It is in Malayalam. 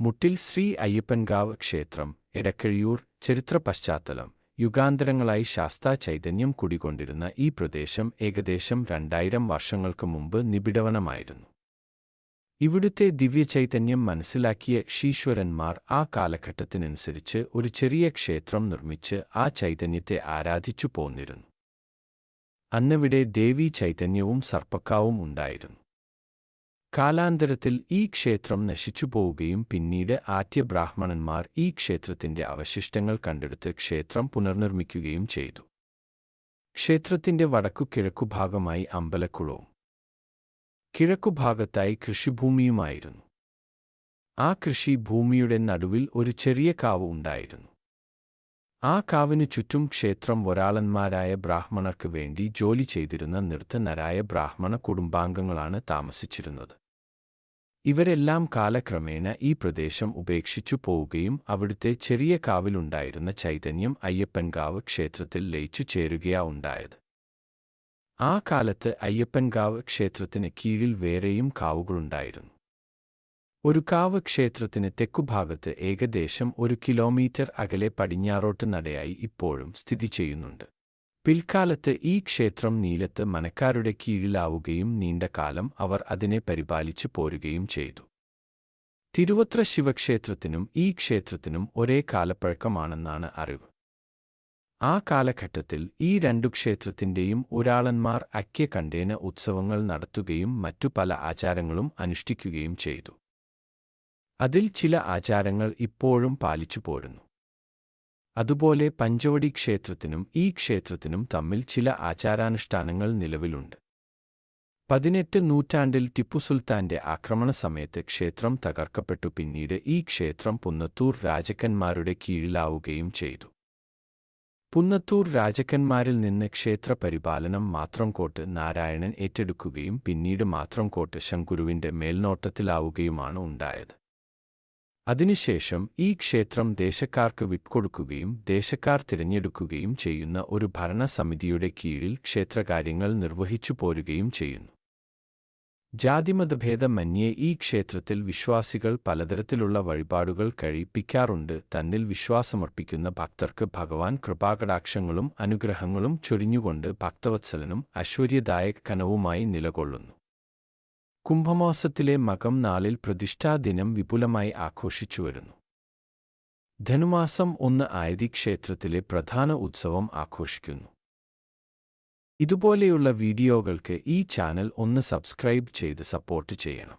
മുട്ടിൽ ശ്രീ അയ്യപ്പൻകാവ് ക്ഷേത്രം എടക്കഴിയൂർ ചരിത്ര പശ്ചാത്തലം യുഗാന്തരങ്ങളായി ശാസ്താ ചൈതന്യം കുടികൊണ്ടിരുന്ന ഈ പ്രദേശം ഏകദേശം രണ്ടായിരം വർഷങ്ങൾക്ക് മുമ്പ് നിബിഡവനമായിരുന്നു. ഇവിടുത്തെ ദിവ്യചൈതന്യം മനസ്സിലാക്കിയ ശീശ്വരന്മാർ ആ കാലഘട്ടത്തിനനുസരിച്ച് ഒരു ചെറിയ ക്ഷേത്രം നിർമ്മിച്ച് ആ ചൈതന്യത്തെ ആരാധിച്ചു പോന്നിരുന്നു. അന്നിവിടെ ദേവീ ചൈതന്യവും സർപ്പക്കാവും ഉണ്ടായിരുന്നു. കാലാന്തരത്തിൽ ഈ ക്ഷേത്രം നശിച്ചുപോവുകയും പിന്നീട് ആദ്യബ്രാഹ്മണന്മാർ ഈ ക്ഷേത്രത്തിന്റെ അവശിഷ്ടങ്ങൾ കണ്ടെടുത്ത് ക്ഷേത്രം പുനർനിർമ്മിക്കുകയും ചെയ്തു. ക്ഷേത്രത്തിന്റെ വടക്കു കിഴക്കുഭാഗമായി അമ്പലക്കുളവും കിഴക്കുഭാഗത്തായി കൃഷിഭൂമിയുമായിരുന്നു. ആ കൃഷി ഭൂമിയുടെ നടുവിൽ ഒരു ചെറിയ കാവ് ഉണ്ടായിരുന്നു. ആ കാവിനു ചുറ്റും ക്ഷേത്രം ഒരാളന്മാരായ ബ്രാഹ്മണർക്ക് വേണ്ടി ജോലി ചെയ്തിരുന്ന നൃത്തനരായ ബ്രാഹ്മണ കുടുംബാംഗങ്ങളാണ് താമസിച്ചിരുന്നത്. ഇവരെല്ലാം കാലക്രമേണ ഈ പ്രദേശം ഉപേക്ഷിച്ചു പോവുകയും അവിടുത്തെ ചെറിയ കാവിലുണ്ടായിരുന്ന ചൈതന്യം അയ്യപ്പൻകാവ് ക്ഷേത്രത്തിൽ ലയിച്ചു ചേരുകയാ ഉണ്ടായത്. ആ കാലത്ത് അയ്യപ്പൻകാവ് ക്ഷേത്രത്തിന് കീഴിൽ വേറെയും കാവുകളുണ്ടായിരുന്നു. ഒരു കാവ് ക്ഷേത്രത്തിന് തെക്കുഭാഗത്ത് ഏകദേശം ഒരു കിലോമീറ്റർ അകലെ പടിഞ്ഞാറോട്ട് നടയായി ഇപ്പോഴും സ്ഥിതി ചെയ്യുന്നുണ്ട്. പിൽക്കാലത്ത് ഈ ക്ഷേത്രം നീലത്ത് മനക്കാരുടെ കീഴിലാവുകയും നീണ്ടകാലം അവർ അതിനെ പരിപാലിച്ചു പോരുകയും ചെയ്തു. തിരുവത്ര ശിവക്ഷേത്രത്തിനും ഈ ക്ഷേത്രത്തിനും ഒരേ കാലപ്പഴക്കമാണെന്നാണ് അറിവ്. ആ കാലഘട്ടത്തിൽ ഈ രണ്ടു ക്ഷേത്രത്തിന്റെയും ഒരാളന്മാർ അക്യ കണ്ടേന ഉത്സവങ്ങൾ നടത്തുകയും മറ്റു പല ആചാരങ്ങളും അനുഷ്ഠിക്കുകയും ചെയ്തു. അതിൽ ചില ആചാരങ്ങൾ ഇപ്പോഴും പാലിച്ചു പോരുന്നു. അതുപോലെ പഞ്ചവടി ക്ഷേത്രത്തിനും ഈ ക്ഷേത്രത്തിനും തമ്മിൽ ചില ആചാരാനുഷ്ഠാനങ്ങൾ നിലവിലുണ്ട്. പതിനെട്ട് നൂറ്റാണ്ടിൽ ടിപ്പു സുൽത്താന്റെ ആക്രമണ സമയത്ത് ക്ഷേത്രം തകർക്കപ്പെട്ടു. പിന്നീട് ഈ ക്ഷേത്രം പുന്നത്തൂർ രാജക്കന്മാരുടെ കീഴിലാവുകയും ചെയ്തു. പുന്നത്തൂർ രാജക്കന്മാരിൽ നിന്ന് ക്ഷേത്ര പരിപാലനം മാത്രംകോട്ട് നാരായണൻ ഏറ്റെടുക്കുകയും പിന്നീട് മാത്രം മാത്രംകോട്ട് ശങ്കുരുവിന്റെ മേൽനോട്ടത്തിലാവുകയുമാണ് ഉണ്ടായത്. അതിനുശേഷം ഈ ക്ഷേത്രം ദേശക്കാർക്ക് വിട്ടുകൊടുക്കുകയും ദേശക്കാർ തിരഞ്ഞെടുക്കുകയും ചെയ്യുന്ന ഒരു ഭരണസമിതിയുടെ കീഴിൽ ക്ഷേത്രകാര്യങ്ങൾ നിർവഹിച്ചു പോരുകയും ചെയ്യുന്നു. ജാതിമതഭേദം മന്യേ ഈ ക്ഷേത്രത്തിൽ വിശ്വാസികൾ പലതരത്തിലുള്ള വഴിപാടുകൾ കഴിപ്പിക്കാറുണ്ട്. തന്നിൽ വിശ്വാസമർപ്പിക്കുന്ന ഭക്തർക്ക് ഭഗവാൻ കൃപാകടാക്ഷങ്ങളും അനുഗ്രഹങ്ങളും ചൊരിഞ്ഞുകൊണ്ട് ഭക്തവത്സലനും ഐശ്വര്യദായകനവുമായി നിലകൊള്ളുന്നു. കുംഭമാസത്തിലെ മകം നാളിൽ പ്രതിഷ്ഠാദിനം വിപുലമായി ആഘോഷിച്ചുവരുന്നു ധനുമാസം ഒന്ന് ആയതി ക്ഷേത്രത്തിലെ പ്രധാന ഉത്സവം ആഘോഷിക്കുന്നു. ഇതുപോലെയുള്ള വീഡിയോകൾക്ക് ഈ ചാനൽ ഒന്ന് സബ്സ്ക്രൈബ് ചെയ്ത് സപ്പോർട്ട് ചെയ്യണം.